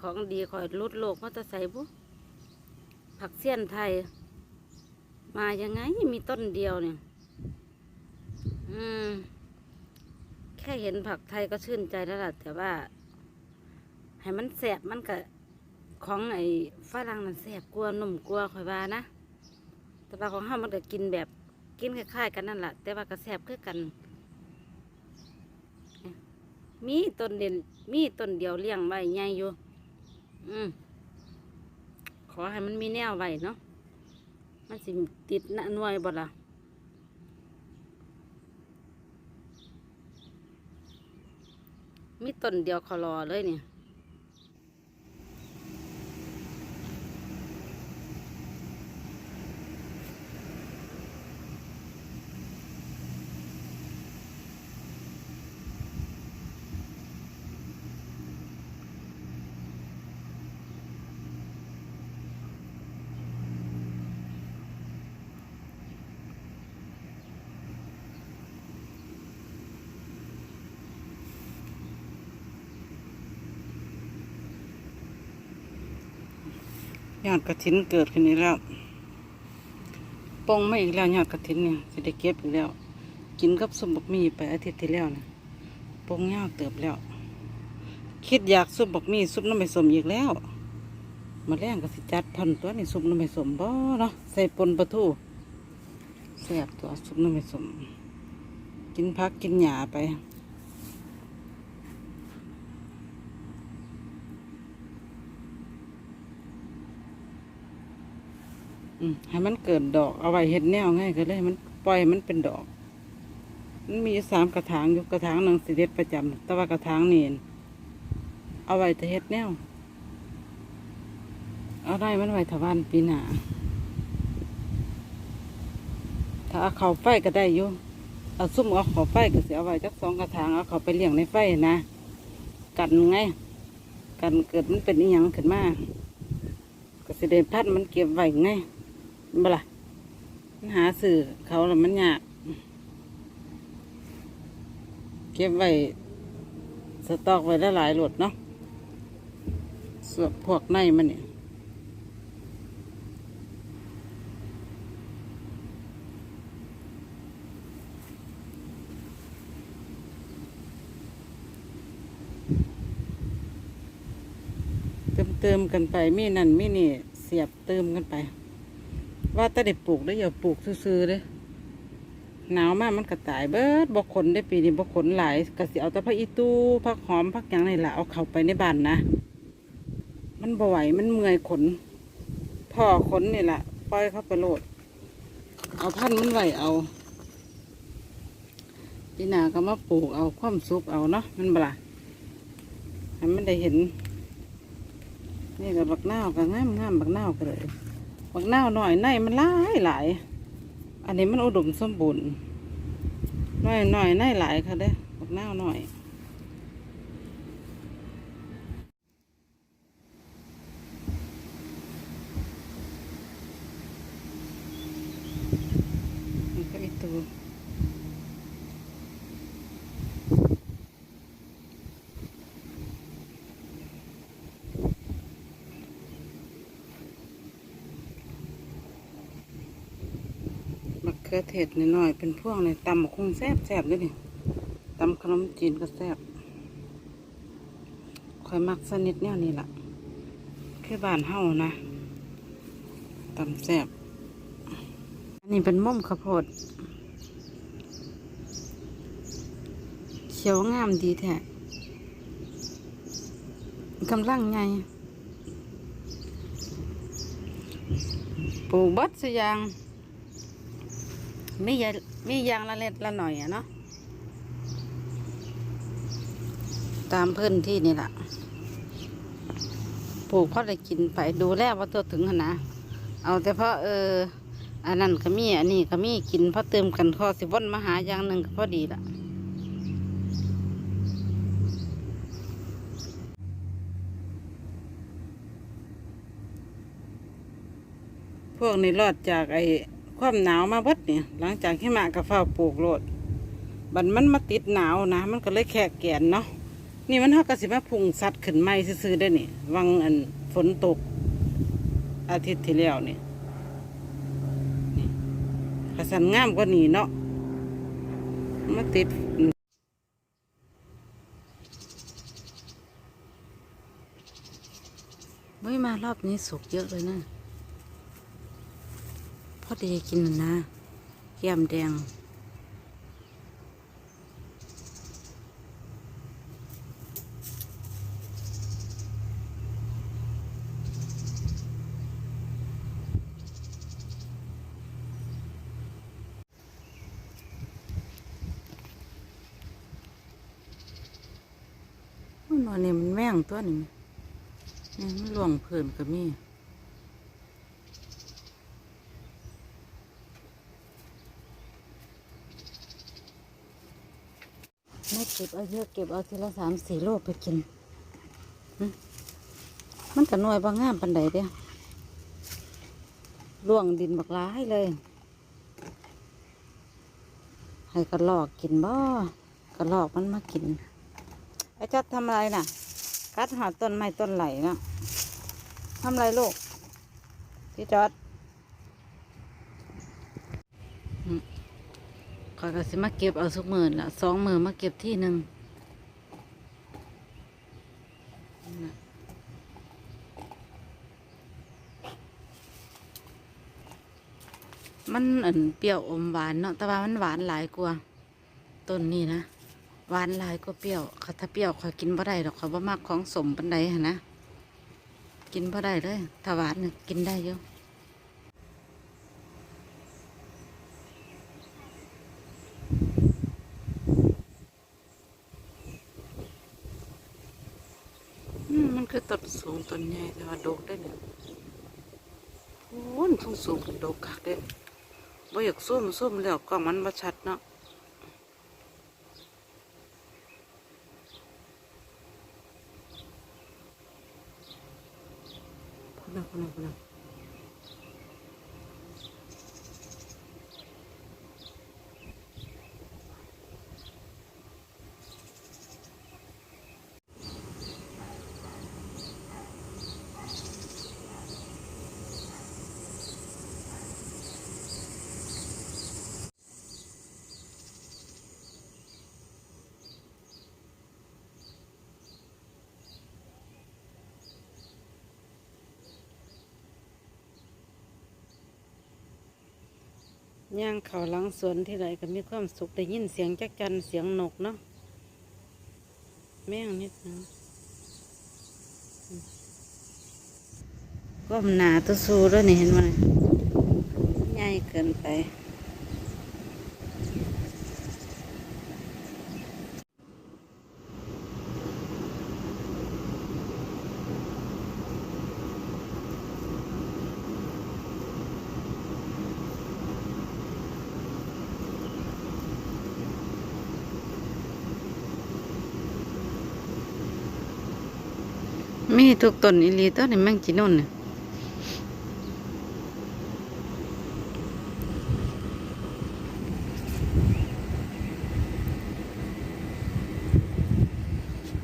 ของดีคอยลดโลกมาแตะใส่บุผักเสี้ยนไทย มายังไงมีต้นเดียวเนี่ย อืม แค่เห็นผักไทยก็ชื่นใจแล้วล่ะ แต่ว่า ให้มันแสบมันก็ของไอ้ฝรั่งมันแสบกลัวหนุ่มกลัวคอยว่านะ แต่ว่าของเฮามันก็กินแบบกินคล้ายๆกันนั่นแหละแต่ว่าก็แสบคือกัน มีต้นเด่นมีต้นเดียวเลี้ยงไว้ใหญ่อยู่ อืมขอให้มันมีแนวไว้เนาะ มันสิติดหน้าหน่วยบ่ล่ะมีต้นเดียวคอรอเลยเนี่ย ยอดกระถินเกิดขึ้นอีกแล้วปองไม่อีกแล้วยอดกระถินเนี่ยจะได้เก็บอีกแล้ว กินกับสมบักมีไปอาทิตย์ที่แล้วนะปองยาวเติบแล้ว คิดอยากซุปบักมีซุปน้ำไม่สมอีกแล้วมาแรงก็สิจัดพันตัวนี่ซุปน้ำไม่สมบ่เนาะใส่ปนปลาทูแซ่บตัวซุปน้ำไม่สม กินพักกินหญ้าไป ให้มันเกิดดอกเอาไว้เห็ดแนวง่ายก็เลยมันปล่อยมันเป็นดอก มันมีสามกระถางอยู่กระถางหนึ่งสิเด็ดประจำแต่ว่ากระถางเนี่เอาไว้แต่เห็ดแนวเอาได้มันไว้ถาวานปีหนาถ้าเอาเขาไฟก็ได้อยู่เอาซุ่มเอาเขาไฟก็เสียเอาไว้จักสองกระถางเอาเขาไปเลี้ยงในไฟนะกันไงกันเกิดมันเป็นอีหยังขึ้นมาก็สิเดพัดมันเก็บไว้ไง บ่ล่ะหาสื่อเขาแล้วมันยาก เก็บไว้ สต็อกไว้ได้หลายหลดเนาะส่วนพวกในมันเนี่ยเติมเติมกันไป มีนั่นมีนี่ เสียบเติมกันไป ว่าแต่ได้ปลูกได้อย่าปลูกซื่อๆเด้อหนาวมากมันก็ตายเบิดบกขนได้ปีนี้บกขนหลายก็สิเอาแต่พักอีตู้พักหอมพักยังนี่แหละเอาเข้าไปในบ้านนะ มันบ่ไหวมันเมื่อยขนพ่อขนนี่แหละปล่อยเข้าไปโลด เอาพันมันไหวเอาปีหนาก็มาปลูกเอาความสุกเอาเนาะมันบลาให้มันได้เห็น นี่ก็บักนาวก็งามงามบักนาวก็เลย บักนาวหน่อยในมันหลายหลาย อันนี้มันอุดมสมบูรณ์หน่อยหน่อยในหลายค่ะเด้อบักนาวหน่อย นี่ก็อีตู มะเขือเทศน้อยๆเป็นพวงในตำบักคงแซ่บแซ่บเลยนี่ตำขนมจีนก็แซ่บคอยมักสนิทแนวนี้ล่ะ คือบ้านเฮานะตำแซ่บอันนี้เป็นม่อมข้าวโพดเขียวงามดีแท้กำลังไงปลูกบัดสยาง มียามียางละเล็ดละหน่อยอะเนาะตามพื้นที่นี่แหละปลูกเพราะได้กินไปดูแลว่าตัวถึงขนาดเอาแต่เพราะเอออันนั้นก็มีอันนี้ก็มีกินเพราะเติมกันข้อสิวนมาหาอย่างหนึ่งก็พอดีละพวกนี้รอดจากไอ ความหนาวมาเบดเนี่ยหลังจากที่มากับฝ้าปลูกโลดบัดมันมาติดหนาวนะ มันก็เลยแขกแกนเนาะนี่มันเฮาก็สิมาพุ่งสัตว์ขึ้นใหม่ซื่อๆได้อนี่วังอันฝนตก อาทิตย์ที่แล้วนี่นี่กระสันงามกว่านี้เนาะมาติดเฮ้ยมารอบนี้สุกเยอะเลยนะ พอดีกินนะนะแก้มแดงมันว่านี่มันแม่งตัวนี่นี่มันล่วงเพิ่นก็มีไม่เก็บเอาเยอะเก็บเอาทีละสามสี่โลไปกิน มันก็น้อยบางงามปันใดเดียวล่วงดินบักร้ายเลย ให้กระลอกกินบ่กระลอกมันมากิน ไอ้จัดทำอะไรน่ะ กัดหาต้นไม้ต้นไหลนะทำอะไรลูกพี่จอดอืม ข้อยก็สิมาเก็บเอาสุกหมื่นละสองหมื่นมาเก็บที่หนึ่งมันอันเปรี้ยวอมหวานเนาะแต่ว่ามันหวานหลายกว่าต้นนี้นะหวานหลายก็เปรี้ยวค่ะถ้าเปรี้ยวข่อยกินบ่ได้ดอกข่อยบ่มักของสมปันใดหันะกินบ่ได้เลยถ้าหวานกินได้อยู่อืมมัน คือต้นสูงต้นใหญ่แต่ว่าดกได้เนี่ยโอ้ยสูงสูงดกคักเด้บ่อยากส้มส้มแล้วกล้องมันบ่ชัดเนาะพูดนะพูดนะพูดนะ ย่างเขาหลังสวนที่ไรก็มีความสุขได้ยินเสียงจักจันเสียงนกเนาะแม่งนิดนึงก้มหนาตัวสูด้วยนี่เห็นไหมใหญ่เกินไป มีทุกต้นอีลีต้นนี่แมงจีนุ่นน่ะ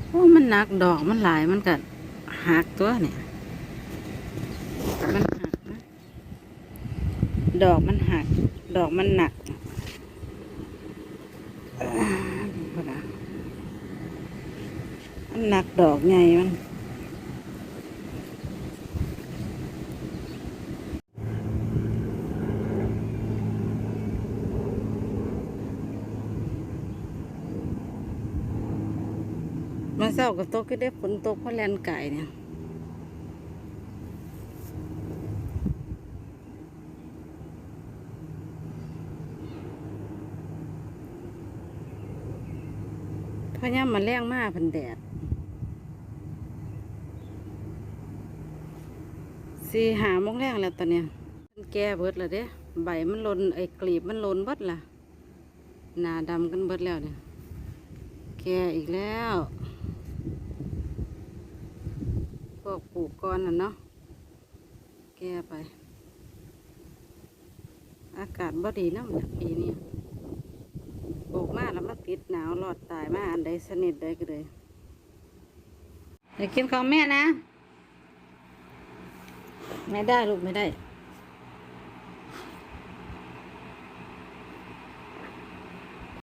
โอ้มันหนักดอกมันหลายมันก็หักตัวเนี่ยมันหักนะดอกมันหัก ดอกมันหนักอ่าดูก่อนนะมันหนักดอกใหญ่มัน มาเศร้ากับโตกก็ได้ฝนตกเพราะแลนไก่เนี่ยพะย่ามาแรงมากพันแดดสี่หามงแรงแล้วตอนเนี้ยมันแก่เบิดแล้วเด้ใบมันลนไอ้กลีบมันลนเบิดล่ะหนาดำกันเบิดแล้วเนี่ยแก่อีกแล้ว พวกปลูกก้อนน่ะเนาะแก้ไป อากาศบ่ดีน้ำเนี่ยปีนี้ปลูกมาแล้วมาติดหนาวหลอดตายมาอันใดสนิทใดก็เลยเดี๋ยวกินของแม่นะ ไม่ได้ลูกไม่ได้